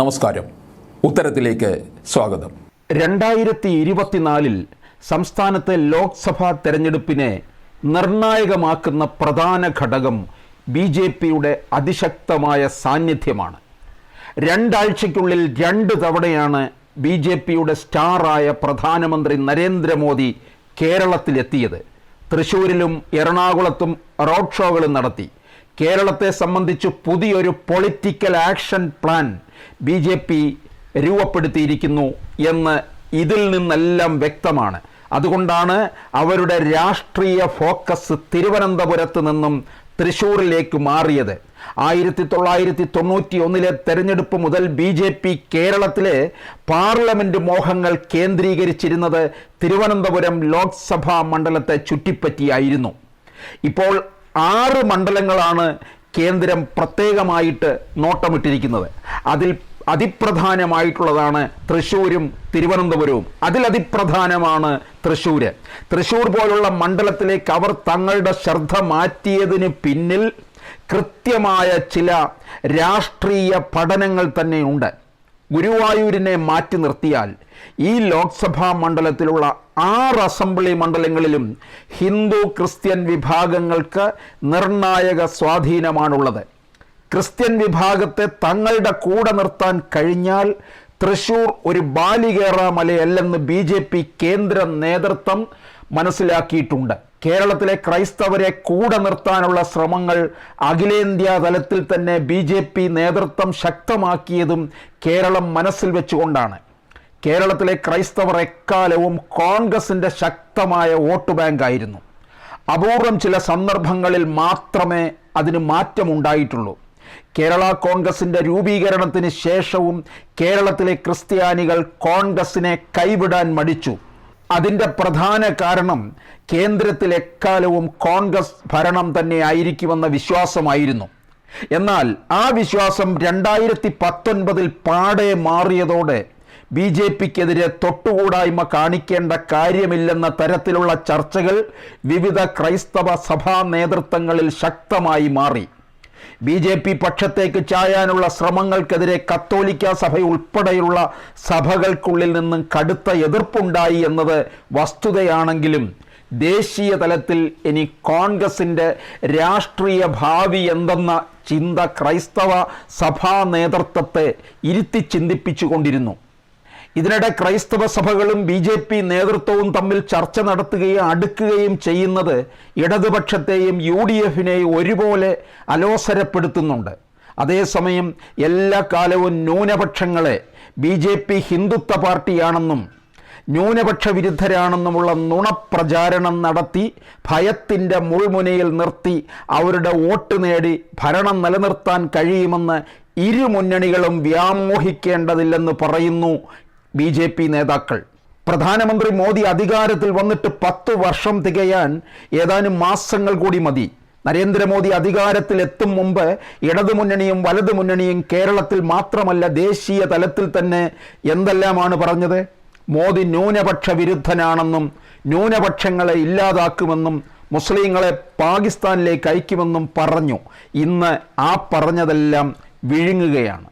നമസ്കാരം. ഉത്തരത്തിലേക്ക് സ്വാഗതം. രണ്ടായിരത്തി ഇരുപത്തിനാലിൽ സംസ്ഥാനത്തെ ലോക്സഭാ തെരഞ്ഞെടുപ്പിനെ നിർണായകമാക്കുന്ന പ്രധാന ഘടകം ബി ജെ പിയുടെ അതിശക്തമായ സാന്നിധ്യമാണ്. രണ്ടാഴ്ചയ്ക്കുള്ളിൽ രണ്ട് തവണയാണ് ബി ജെ പിയുടെ സ്റ്റാറായ പ്രധാനമന്ത്രി നരേന്ദ്രമോദി കേരളത്തിലെത്തിയത്. തൃശൂരിലും എറണാകുളത്തും റോഡ് ഷോകളും നടത്തി. കേരളത്തെ സംബന്ധിച്ച് പുതിയൊരു political action plan B J P രൂപപ്പെടുത്തിയിരിക്കുന്നു എന്ന് ഇതിൽ നിന്നെല്ലാം വ്യക്തമാണ്. അതുകൊണ്ടാണ് അവരുടെ രാഷ്ട്രീയ ഫോക്കസ് തിരുവനന്തപുരത്ത് നിന്നും തൃശൂരിലേക്ക് മാറിയത്. ആയിരത്തി തൊള്ളായിരത്തി തൊണ്ണൂറ്റി ഒന്നിലെ തെരഞ്ഞെടുപ്പ് മുതൽ ബി ജെ പി കേരളത്തിലെ പാർലമെന്റ് മോഹങ്ങൾ കേന്ദ്രീകരിച്ചിരുന്നത് തിരുവനന്തപുരം ലോക്സഭാ മണ്ഡലത്തെ ചുറ്റിപ്പറ്റിയായിരുന്നു. ഇപ്പോൾ ആറ് മണ്ഡലങ്ങളാണ് കേന്ദ്രം പ്രത്യേകമായിട്ട് നോട്ടമിട്ടിരിക്കുന്നത്. അതിൽ അതിപ്രധാനമായിട്ടുള്ളതാണ് തൃശ്ശൂരും തിരുവനന്തപുരവും. അതിലതിപ്രധാനമാണ് തൃശ്ശൂർ തൃശ്ശൂർ പോലുള്ള മണ്ഡലത്തിലേക്ക് അവർ തങ്ങളുടെ ശ്രദ്ധ മാറ്റിയതിന് പിന്നിൽ കൃത്യമായ ചില രാഷ്ട്രീയ പഠനങ്ങൾ തന്നെയുണ്ട്. ഗുരുവായൂരിനെ മാറ്റി നിർത്തിയാൽ ഈ ലോക്സഭാ മണ്ഡലത്തിലുള്ള ആറ് അസംബ്ലി മണ്ഡലങ്ങളിലും ഹിന്ദു ക്രിസ്ത്യൻ വിഭാഗങ്ങൾക്ക് നിർണായക സ്വാധീനമാണുള്ളത്. ക്രിസ്ത്യൻ വിഭാഗത്തെ തങ്ങളുടെ കൂടെ നിർത്താൻ കഴിഞ്ഞാൽ തൃശൂർ ഒരു ബാലികേറ മലയല്ലെന്ന് ബി ജെ പി കേന്ദ്ര നേതൃത്വം മനസ്സിലാക്കിയിട്ടുണ്ട്. കേരളത്തിലെ ക്രൈസ്തവരെ കൂടെ നിർത്താനുള്ള ശ്രമങ്ങൾ അഖിലേന്ത്യാ തലത്തിൽ തന്നെ ബി ജെ പി നേതൃത്വം ശക്തമാക്കിയതും കേരളം മനസ്സിൽ വെച്ചുകൊണ്ടാണ്. കേരളത്തിലെ ക്രൈസ്തവർ എക്കാലവും കോൺഗ്രസിന്റെ ശക്തമായ വോട്ട് ബാങ്കായിരുന്നു. അപൂർവം ചില സന്ദർഭങ്ങളിൽ മാത്രമേ അതിന് മാറ്റമുണ്ടായിട്ടുള്ളൂ. കേരള കോൺഗ്രസിന്റെ രൂപീകരണത്തിന് ശേഷവും കേരളത്തിലെ ക്രിസ്ത്യാനികൾ കോൺഗ്രസിനെ കൈവിടാൻ മടിച്ചു. അതിന്റെ പ്രധാന കാരണം കേന്ദ്രത്തിൽ എക്കാലവും കോൺഗ്രസ് ഭരണം തന്നെ ആയിരിക്കുമെന്ന വിശ്വാസമായിരുന്നു. എന്നാൽ ആ വിശ്വാസം രണ്ടായിരത്തി പത്തൊൻപതിൽ പാടെ മാറിയതോടെ ബി ജെ പിക്കെതിരെ തൊട്ടുകൂടായ്മ കാണിക്കേണ്ട കാര്യമില്ലെന്ന തരത്തിലുള്ള ചർച്ചകൾ വിവിധ ക്രൈസ്തവ സഭാ നേതൃത്വങ്ങളിൽ ശക്തമായി മാറി. ബി ജെ പി പക്ഷത്തേക്ക് ചായാനുള്ള ശ്രമങ്ങൾക്കെതിരെ കത്തോലിക്ക സഭ ഉൾപ്പെടെയുള്ള സഭകൾക്കുള്ളിൽ നിന്നും കടുത്ത എതിർപ്പുണ്ടായി എന്നത് വസ്തുതയാണെങ്കിലും ദേശീയ തലത്തിൽ ഇനി കോൺഗ്രസിന്റെ രാഷ്ട്രീയ ഭാവി എന്തെന്ന ചിന്ത ക്രൈസ്തവ സഭാ നേതൃത്വത്തെ ഇരുത്തി ചിന്തിപ്പിച്ചുകൊണ്ടിരുന്നു. ഇതിനിടെ ക്രൈസ്തവ സഭകളും ബി ജെ പി നേതൃത്വവും തമ്മിൽ ചർച്ച നടത്തുകയും അടുക്കുകയും ചെയ്യുന്നത് ഇടതുപക്ഷത്തെയും യു ഡി എഫിനെയും ഒരുപോലെ അലോസരപ്പെടുത്തുന്നുണ്ട്. അതേസമയം എല്ലാ കാലവും ന്യൂനപക്ഷങ്ങളെ ബി ജെ പി ഹിന്ദുത്വ പാർട്ടിയാണെന്നും ന്യൂനപക്ഷ വിരുദ്ധരാണെന്നുമുള്ള നുണപ്രചാരണം നടത്തി ഭയത്തിന്റെ മുൾമുനയിൽ നിർത്തി അവരുടെ വോട്ട് നേടി ഭരണം നിലനിർത്താൻ കഴിയുമെന്ന് ഇരു മുന്നണികളും വ്യാമോഹിക്കേണ്ടതില്ലെന്ന് പറയുന്നു ബി ജെ പി നേതാക്കൾ. പ്രധാനമന്ത്രി മോദി അധികാരത്തിൽ വന്നിട്ട് പത്ത് വർഷം തികയാൻ ഏതാനും മാസങ്ങൾ കൂടി മതി. നരേന്ദ്രമോദി അധികാരത്തിൽ എത്തും മുമ്പ് ഇടതുമുന്നണിയും വലതുമുന്നണിയും കേരളത്തിൽ മാത്രമല്ല ദേശീയ തലത്തിൽ തന്നെ എന്തെല്ലാമാണ് പറഞ്ഞത്? മോദി ന്യൂനപക്ഷ വിരുദ്ധനാണെന്നും ന്യൂനപക്ഷങ്ങളെ ഇല്ലാതാക്കുമെന്നും മുസ്ലിങ്ങളെ പാകിസ്ഥാനിലേക്ക് അയക്കുമെന്നും പറഞ്ഞു. ഇന്ന് ആ പറഞ്ഞതെല്ലാം വിഴുങ്ങുകയാണ്.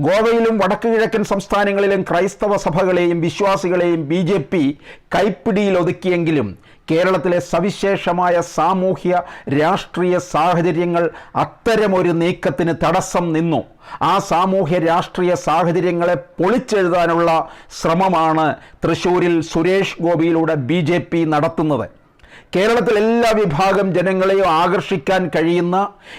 ഗോവയിലും വടക്കു കിഴക്കൻ സംസ്ഥാനങ്ങളിലും ക്രൈസ്തവ സഭകളെയും വിശ്വാസികളെയും ബി ജെ പി കൈപ്പിടിയിൽ ഒതുക്കിയെങ്കിലും കേരളത്തിലെ സവിശേഷമായ സാമൂഹ്യ രാഷ്ട്രീയ സാഹചര്യങ്ങൾ അത്തരമൊരു നീക്കത്തിന് തടസ്സം നിന്നു. ആ സാമൂഹ്യ രാഷ്ട്രീയ സാഹചര്യങ്ങളെ പൊളിച്ചെഴുതാനുള്ള ശ്രമമാണ് തൃശൂരിൽ സുരേഷ് ഗോപിയിലൂടെ ബി നടത്തുന്നത്. കേരളത്തിൽ എല്ലാ വിഭാഗം ജനങ്ങളെയും ആകർഷിക്കാൻ കഴിയുന്ന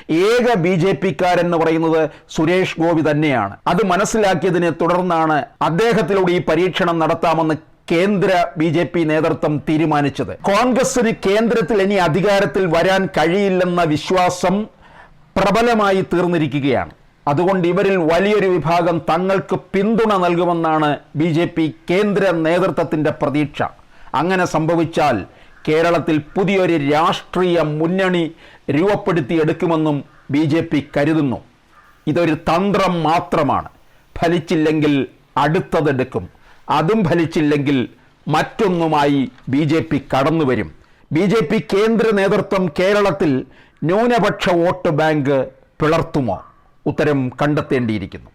ഏക ബി ജെ പിക്കാരെന്ന് പറയുന്നത് സുരേഷ് ഗോപി തന്നെയാണ്. അത് മനസ്സിലാക്കിയതിനെ തുടർന്നാണ് അദ്ദേഹത്തിലൂടെ ഈ പരീക്ഷണം നടത്താമെന്ന് കേന്ദ്ര ബി ജെ പി നേതൃത്വം തീരുമാനിച്ചത്. കോൺഗ്രസിന് കേന്ദ്രത്തിൽ ഇനി അധികാരത്തിൽ വരാൻ കഴിയില്ലെന്ന വിശ്വാസം പ്രബലമായി തീർന്നിരിക്കുകയാണ്. അതുകൊണ്ട് ഇവരിൽ വലിയൊരു വിഭാഗം തങ്ങൾക്ക് പിന്തുണ നൽകുമെന്നാണ് ബി കേന്ദ്ര നേതൃത്വത്തിന്റെ പ്രതീക്ഷ. അങ്ങനെ സംഭവിച്ചാൽ കേരളത്തിൽ പുതിയൊരു രാഷ്ട്രീയ മുന്നണി രൂപപ്പെടുത്തിയെടുക്കുമെന്നും ബി ജെ പി കരുതുന്നു. ഇതൊരു തന്ത്രം മാത്രമാണ്. ഫലിച്ചില്ലെങ്കിൽ അടുത്തതെടുക്കും. അതും ഫലിച്ചില്ലെങ്കിൽ മറ്റൊന്നുമായി ബി ജെ പി കടന്നു വരും ബി ജെ പി കേന്ദ്ര നേതൃത്വം കേരളത്തിൽ ന്യൂനപക്ഷ വോട്ട് ബാങ്ക് പിളർത്തുമോ? ഉത്തരം കണ്ടെത്തേണ്ടിയിരിക്കുന്നു.